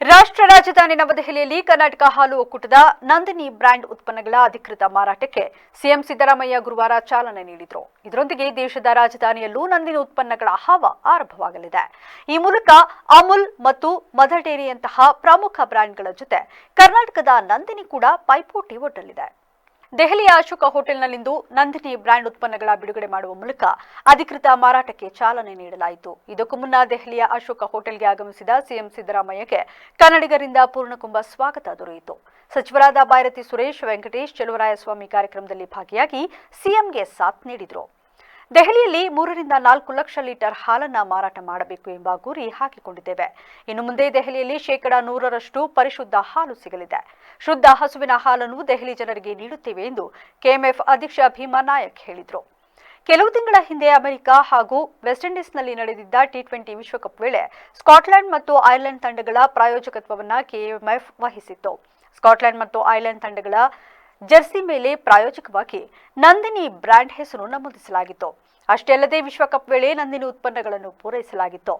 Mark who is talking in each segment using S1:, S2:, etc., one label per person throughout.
S1: ರಾಷ್ಟ್ರ ರಾಜಧಾನಿ ನವದೆಹಲಿಯಲ್ಲಿ ಕರ್ನಾಟಕ ಹಾಲು ಒಕ್ಕೂಟದ ನಂದಿನಿ ಬ್ರ್ಯಾಂಡ್ ಉತ್ಪನ್ನಗಳ ಅಧಿಕೃತ ಮಾರಾಟಕ್ಕೆ ಸಿಎಂ ಸಿದ್ದರಾಮಯ್ಯ ಗುರುವಾರ ಚಾಲನೆ ನೀಡಿದರು. ಇದರೊಂದಿಗೆ ದೇಶದ ರಾಜಧಾನಿಯಲ್ಲೂ ನಂದಿನಿ ಉತ್ಪನ್ನಗಳ ಹಾವ ಆರಂಭವಾಗಲಿದೆ. ಈ ಮೂಲಕ ಅಮುಲ್ ಮತ್ತು ಮದರ್ ಡೇರಿಯಂತಹ ಪ್ರಮುಖ ಬ್ರ್ಯಾಂಡ್ಗಳ ಜೊತೆ ಕರ್ನಾಟಕದ ನಂದಿನಿ ಕೂಡ ಪೈಪೋಟಿ ಒಡ್ಡಲಿದೆ. ದೆಹಲಿಯ ಅಶೋಕ ಹೋಟೆಲ್ನಲ್ಲಿಂದು ನಂದಿನಿ ಬ್ರ್ಯಾಂಡ್ ಉತ್ಪನ್ನಗಳ ಬಿಡುಗಡೆ ಮಾಡುವ ಮೂಲಕ ಅಧಿಕೃತ ಮಾರಾಟಕ್ಕೆ ಚಾಲನೆ ನೀಡಲಾಯಿತು. ಇದಕ್ಕೂ ಮುನ್ನ ದೆಹಲಿಯ ಅಶೋಕ ಹೋಟೆಲ್ಗೆ ಆಗಮಿಸಿದ ಸಿಎಂ ಸಿದ್ದರಾಮಯ್ಯಗೆ ಕನ್ನಡಿಗರಿಂದ ಪೂರ್ಣಕುಂಭ ಸ್ವಾಗತ ದೊರೆಯಿತು. ಸಚಿವರಾದ ಬೈರತಿ ಸುರೇಶ್ ವೆಂಕಟೇಶ್, ಚೆಲುವರಾಯಸ್ವಾಮಿ ಕಾರ್ಯಕ್ರಮದಲ್ಲಿ ಭಾಗಿಯಾಗಿ ಸಿಎಂಗೆ ಸಾಥ್ ನೀಡಿದರು. ದೆಹಲಿಯಲ್ಲಿ ಮೂರರಿಂದ ನಾಲ್ಕು ಲಕ್ಷ ಲೀಟರ್ ಹಾಲನ್ನ ಮಾರಾಟ ಮಾಡಬೇಕು ಎಂಬ ಗುರಿ ಹಾಕಿಕೊಂಡಿದ್ದೇವೆ. ಇನ್ನು ಮುಂದೆ ದೆಹಲಿಯಲ್ಲಿ ಶೇಕಡ ನೂರರಷ್ಟು ಪರಿಶುದ್ಧ ಹಾಲು ಸಿಗಲಿದೆ. ಶುದ್ಧ ಹಸುವಿನ ಹಾಲನ್ನು ದೆಹಲಿ ಜನರಿಗೆ ನೀಡುತ್ತೇವೆ ಎಂದು ಕೆಎಂಎಫ್ ಅಧ್ಯಕ್ಷ ಭೀಮಾ ನಾಯಕ್ ಹೇಳಿದರು. ಕೆಲವು ತಿಂಗಳ ಹಿಂದೆ ಅಮೆರಿಕ ಹಾಗೂ ವೆಸ್ಟ್ ಇಂಡೀಸ್ನಲ್ಲಿ ನಡೆದಿದ್ದ ಟಿ ಟ್ವೆಂಟಿ ವಿಶ್ವಕಪ್ ವೇಳೆ ಸ್ಕಾಟ್ಲೆಂಡ್ ಮತ್ತು ಐರ್ಲೆಂಡ್ ತಂಡಗಳ ಪ್ರಾಯೋಜಕತ್ವವನ್ನು ಕೆಎಂಎಫ್ ವಹಿಸಿತ್ತು. ಸ್ಕಾಟ್ಲೆಂಡ್ ಮತ್ತು ಐರ್ಲೆಂಡ್ ತಂಡಗಳ ಜೆರ್ಸಿ ಮೇಲೆ ಪ್ರಾಯೋಜಕವಾಗಿ ನಂದಿನಿ ಬ್ರ್ಯಾಂಡ್ ಹೆಸರು ನಮೂದಿಸಲಾಗಿತ್ತು. ಅಷ್ಟೇ ಅಲ್ಲದೆ ವಿಶ್ವಕಪ್ ವೇಳೆ ನಂದಿನಿ ಉತ್ಪನ್ನಗಳನ್ನು ಪೂರೈಸಲಾಗಿತ್ತು.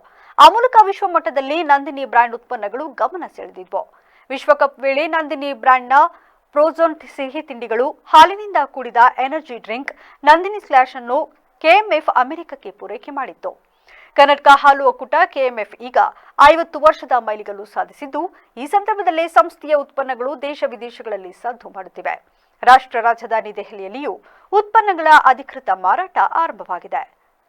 S1: ಆ ಮೂಲಕ ವಿಶ್ವ ಮಟ್ಟದಲ್ಲಿ ನಂದಿನಿ ಬ್ರ್ಯಾಂಡ್ ಉತ್ಪನ್ನಗಳು ಗಮನ ಸೆಳೆದಿದ್ವು. ವಿಶ್ವಕಪ್ ವೇಳೆ ನಂದಿನಿ ಬ್ರ್ಯಾಂಡ್ನ ಪ್ರೋಝೋನ್ ಸಿಹಿ ತಿಂಡಿಗಳು ಹಾಲಿನಿಂದ ಕೂಡಿದ ಎನರ್ಜಿ ಡ್ರಿಂಕ್ ನಂದಿನಿ ಸ್ಲ್ಯಾಶ್ ಅನ್ನು ಕೆಎಂಎಫ್ ಅಮೆರಿಕಕ್ಕೆ ಪೂರೈಕೆ ಮಾಡಿತ್ತು. ಕರ್ನಾಟಕ ಹಾಲು ಒಕ್ಕೂಟ ಕೆಎಂಎಫ್ ಈಗ ಐವತ್ತು ವರ್ಷದ ಮೈಲಿಗಲ್ಲು ಸಾಧಿಸಿದ್ದು, ಈ ಸಂದರ್ಭದಲ್ಲಿ ಸಂಸ್ಥೆಯ ಉತ್ಪನ್ನಗಳು ದೇಶ ವಿದೇಶಗಳಲ್ಲಿ ಸದ್ದು ಮಾಡುತ್ತಿವೆ. ರಾಷ್ಟ್ರ ರಾಜಧಾನಿ ದೆಹಲಿಯಲ್ಲಿಯೂ ಉತ್ಪನ್ನಗಳ ಅಧಿಕೃತ ಮಾರಾಟ ಆರಂಭವಾಗಿದೆ.